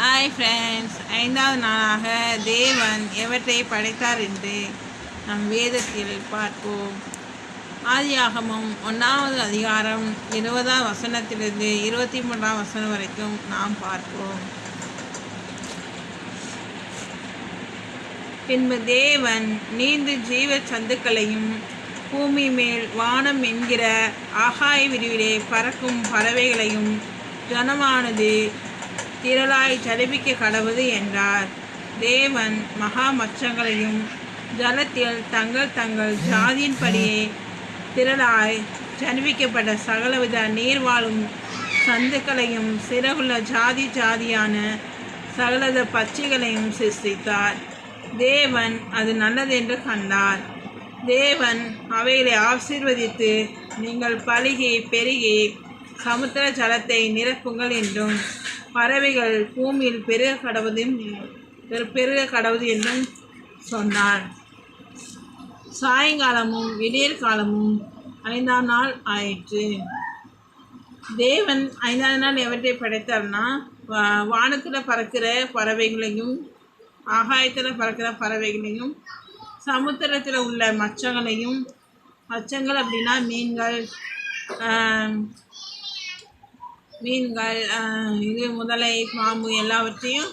Hi friends ஐந்தாவது நாளாக தேவன் எவற்றை படைத்தார் என்று நம் வேதத்தில் பார்ப்போம். ஆதியாகமும் ஒன்றாவது அதிகாரம் இருபதாம் வசனத்திலிருந்து இருபத்தி மூன்றாம் வசனம் வரைக்கும் நாம் பார்ப்போம். பின்பு தேவன் நீண்டு ஜீவ சந்துக்களையும் பூமி மேல் வானம் என்கிற ஆகாய விரிவிலே பறக்கும் பறவைகளையும் ஜனமானது திரளாய் ஜலிபிக்க கடவுது என்றார். தேவன் மகா மச்சங்களையும் ஜலத்தில் தங்கள் தங்கள் ஜாதியின்படியே திரளாய் ஜனிவிக்கப்பட்ட சகலவித நீர் வாழும் சந்துக்களையும் சிறகுள்ள ஜாதி ஜாதியான சகலத பச்சைகளையும் சிருஷ்டித்தார். தேவன் அது நல்லதென்று கண்டார். தேவன் அவைகளை ஆசீர்வதித்து நீங்கள் பழுகி பெருகி சமுத்திர ஜலத்தை நிரப்புங்கள் என்றும் பறவைகள் பூமியில் பெருக கடவுதையும் பெருக கடவுது என்றும் சொன்னார். சாயங்காலமும் விடியற் காலமும் ஐந்தாம் நாள் ஆயிற்று. தேவன் ஐந்தாவது நாள் எவற்றை படைத்தார்னா வானத்தில் பறக்கிற பறவைகளையும் ஆகாயத்தில் பறக்கிற பறவைகளையும் சமுத்திரத்தில் உள்ள மச்சங்களையும் மச்சங்கள் அப்படின்னா மீன்கள் மீன்கள் இது முதலை பாம்பு எல்லாவற்றையும்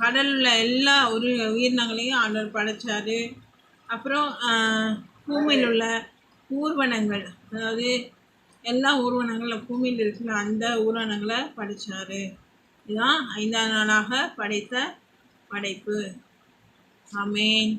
கடலில் எல்லா உயிர் உயிரினங்களையும் ஆண்டவர் படைச்சார். அப்புறம் பூமியில் உள்ள ஊர்வனங்கள் அதாவது எல்லா ஊர்வனங்களும் பூமியில் இருக்கிற அந்த ஊர்வனங்களை படைத்தார் இதுதான் ஐந்தாம் நாளாக படைத்த படைப்பு. அமேன்